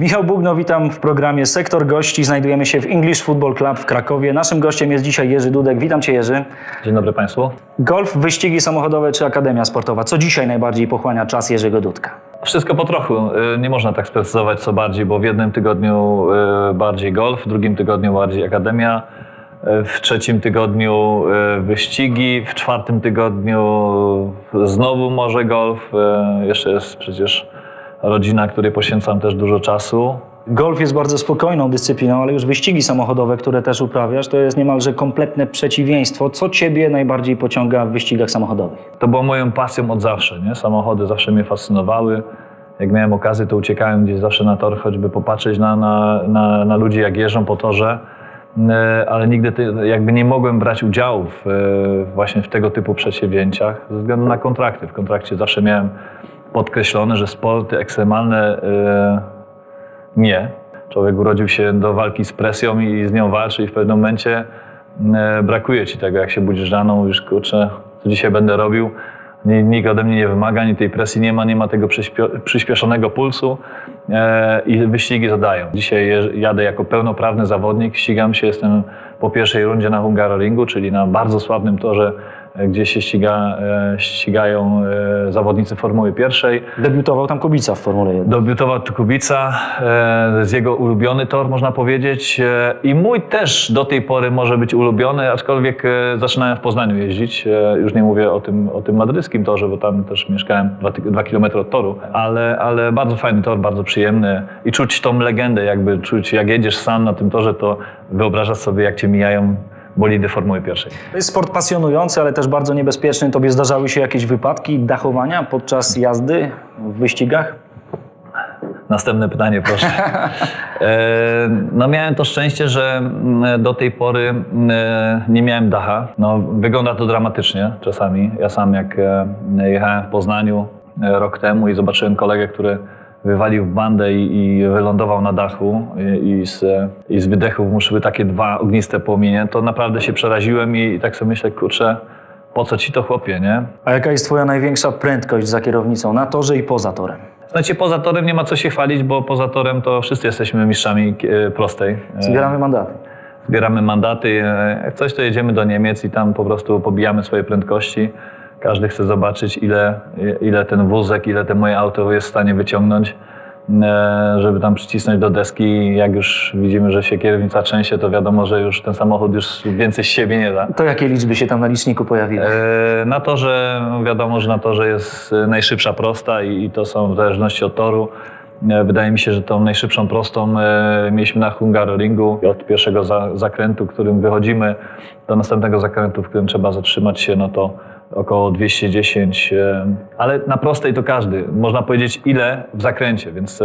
Michał Bugno, witam w programie Sektor Gości. Znajdujemy się w English Football Club w Krakowie. Naszym gościem jest dzisiaj Jerzy Dudek. Witam Cię Jerzy. Dzień dobry Państwu. Golf, wyścigi samochodowe czy Akademia Sportowa? Co dzisiaj najbardziej pochłania czas Jerzego Dudka? Wszystko po trochu. Y, Nie można tak sprecyzować co bardziej, bo w jednym tygodniu y, bardziej golf, w drugim tygodniu bardziej akademia, y, w trzecim tygodniu wyścigi, w czwartym tygodniu znowu może golf. Jeszcze jest przecież rodzina, której poświęcam też dużo czasu. Golf jest bardzo spokojną dyscypliną, ale już wyścigi samochodowe, które też uprawiasz, to jest niemalże kompletne przeciwieństwo. Co Ciebie najbardziej pociąga w wyścigach samochodowych? To było moją pasją od zawsze. Nie? Samochody zawsze mnie fascynowały. Jak miałem okazję, to uciekałem gdzieś zawsze na tor, choćby popatrzeć na, na, na, na ludzi, jak jeżdżą po torze. E, Ale nigdy jakby nie mogłem brać udziału w, e, właśnie w tego typu przedsięwzięciach ze względu na kontrakty. W kontrakcie zawsze miałem podkreślone, że sporty ekstremalne e, nie. Człowiek urodził się do walki z presją i z nią walczy i w pewnym momencie e, brakuje ci tego, jak się budzisz rano, mówisz, kurczę, co dzisiaj będę robił. Ni- Nikt ode mnie nie wymaga, ani tej presji nie ma, nie ma tego przyspieszonego pulsu e, i wyścigi zadają. Dzisiaj jadę jako pełnoprawny zawodnik, ścigam się, jestem po pierwszej rundzie na Hungaroringu, czyli na bardzo sławnym torze, gdzie się ściga, e, ścigają e, zawodnicy Formuły Pierwszej. Debiutował tam Kubica w Formule 1. Debiutował tu Kubica, e, z jego ulubiony tor, można powiedzieć. I mój też do tej pory może być ulubiony, aczkolwiek zaczynałem w Poznaniu jeździć. Już nie mówię o tym, o tym madryskim torze, bo tam też mieszkałem dwa, ty- dwa kilometry od toru. Ale, ale bardzo fajny tor, bardzo przyjemny. I czuć tą legendę, jakby czuć, jak jedziesz sam na tym torze, to wyobrażasz sobie, jak cię mijają bolidy Formuły Pierwszej. To jest sport pasjonujący, ale też bardzo niebezpieczny. Tobie zdarzały się jakieś wypadki, dachowania podczas jazdy w wyścigach? Następne pytanie, proszę. E, No miałem to szczęście, że mm, do tej pory mm, nie miałem dacha. No, wygląda to dramatycznie czasami. Ja sam jak e, jechałem w Poznaniu e, rok temu i zobaczyłem kolegę, który wywalił w bandę i, wylądował na dachu i, z, i z wydechów mu szły takie dwa ogniste płomienie, to naprawdę się przeraziłem i, i tak sobie myślę, kurczę, po co ci to chłopie, nie? A jaka jest Twoja największa prędkość za kierownicą, na torze i poza torem? Znaczy poza torem nie ma co się chwalić, bo poza torem to wszyscy jesteśmy mistrzami e, prostej. E, Zbieramy mandaty. Zbieramy mandaty. e, Jak coś to jedziemy do Niemiec i tam po prostu pobijamy swoje prędkości. Każdy chce zobaczyć ile, ile ten wózek, ile te moje auto jest w stanie wyciągnąć, e, żeby tam przycisnąć do deski. Jak już widzimy, że się kierownica trzęsie, to wiadomo, że już ten samochód już więcej z siebie nie da. To jakie liczby się tam na liczniku pojawiły? E, Na torze, wiadomo, że na torze jest najszybsza prosta i, i to są w zależności od toru. E, Wydaje mi się, że tą najszybszą prostą e, mieliśmy na Hungaroringu. Od pierwszego za, zakrętu, którym wychodzimy, do następnego zakrętu, w którym trzeba zatrzymać się, no to około 210, e, ale na prostej to każdy. Można powiedzieć ile w zakręcie, więc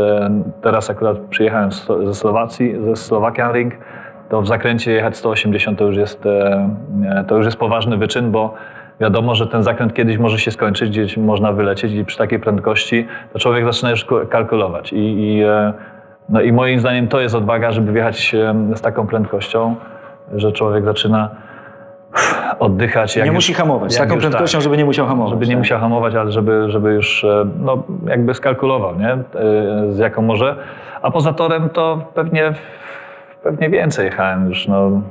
teraz akurat przyjechałem ze Słowacji, ze Slovakian Ring, to w zakręcie jechać 180 to już jest, to już jest poważny wyczyn, bo wiadomo, że ten zakręt kiedyś może się skończyć, gdzieś można wylecieć i przy takiej prędkości to człowiek zaczyna już kalkulować. I, i, e, no i moim zdaniem to jest odwaga, żeby wjechać e, z taką prędkością, że człowiek zaczyna oddychać. nie już- musi hamować. Z taką już prędkością, tak żeby nie musiał hamować. żeby nie tak? musiał hamować, ale żeby, żeby już e, no, jakby skalkulował, nie? Z jaką może. A poza torem to pewnie, pewnie więcej jechałem już. No.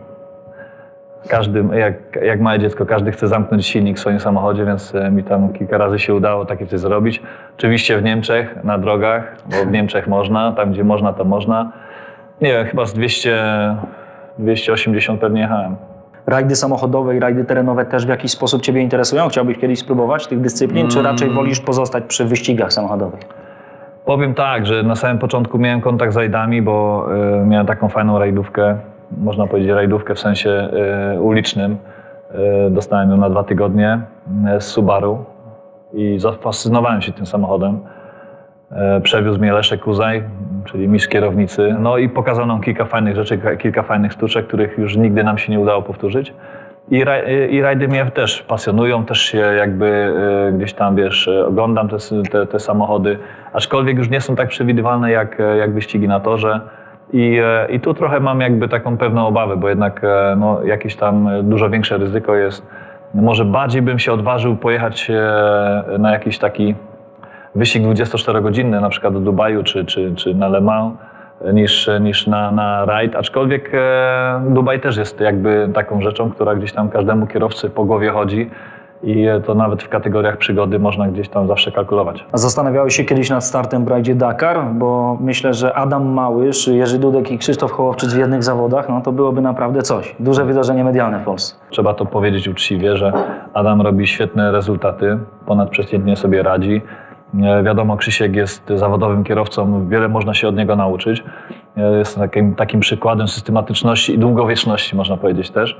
Każdy, jak, jak małe dziecko, każdy chce zamknąć silnik w swoim samochodzie, więc e, mi tam kilka razy się udało takie coś zrobić. Oczywiście w Niemczech, na drogach, bo w Niemczech można, tam gdzie można, to można. Nie wiem, chyba z 200, 280 pewnie jechałem. Rajdy samochodowe i rajdy terenowe też w jakiś sposób Ciebie interesują? Chciałbyś kiedyś spróbować tych dyscyplin, czy raczej Mm. wolisz pozostać przy wyścigach samochodowych? Powiem tak, że na samym początku miałem kontakt z rajdami, bo y, miałem taką fajną rajdówkę, można powiedzieć rajdówkę w sensie y, ulicznym. Y, dostałem ją na dwa tygodnie y, z Subaru i zafascynowałem się tym samochodem. Przewiózł mnie Leszek Kuzaj, czyli mistrz kierownicy. No i pokazał nam kilka fajnych rzeczy, ka- kilka fajnych sztuczek, których już nigdy nam się nie udało powtórzyć. I, ra- y, I rajdy mnie też pasjonują, też się jakby gdzieś tam, wiesz, oglądam te, te, te samochody, aczkolwiek już nie są tak przewidywalne jak, jak wyścigi na torze. I, e, I tu trochę mam jakby taką pewną obawę, bo jednak e, no, jakieś tam e, dużo większe ryzyko jest. Może bardziej bym się odważył pojechać na jakiś taki wyścig 24-godzinny, na przykład do Dubaju czy, czy, czy na Le Mans, niż, niż na, na rajd, aczkolwiek Dubaj też jest jakby taką rzeczą, która gdzieś tam każdemu kierowcy po głowie chodzi i to nawet w kategoriach przygody można gdzieś tam zawsze kalkulować. A zastanawiałeś się kiedyś nad startem w rajdzie Dakar? Bo myślę, że Adam Małysz, Jerzy Dudek i Krzysztof Hołowczyc w jednych zawodach, no to byłoby naprawdę coś. Duże wydarzenie medialne w Polsce. Trzeba to powiedzieć uczciwie, że Adam robi świetne rezultaty, ponadprzeciętnie sobie radzi. E, Wiadomo, Krzysiek jest zawodowym kierowcą, wiele można się od niego nauczyć. E, Jest takim, takim przykładem systematyczności i długowieczności, można powiedzieć też.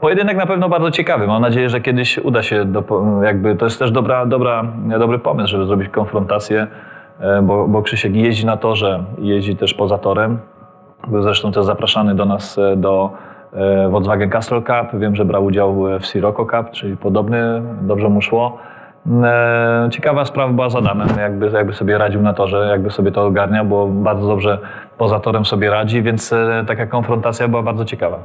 Pojedynek na pewno bardzo ciekawy. Mam nadzieję, że kiedyś uda się, do, jakby, to jest też dobra, dobra, dobry pomysł, żeby zrobić konfrontację, e, bo, bo Krzysiek jeździ na torze, jeździ też poza torem. Był zresztą też zapraszany do nas e, do e, Volkswagen Castrol Cup. Wiem, że brał udział w Sirocco Cup, czyli podobny, dobrze mu szło. E, Ciekawa sprawa była z Adamem, jakby, jakby sobie radził na torze, jakby sobie to ogarniał, bo bardzo dobrze poza torem sobie radzi, więc taka konfrontacja była bardzo ciekawa.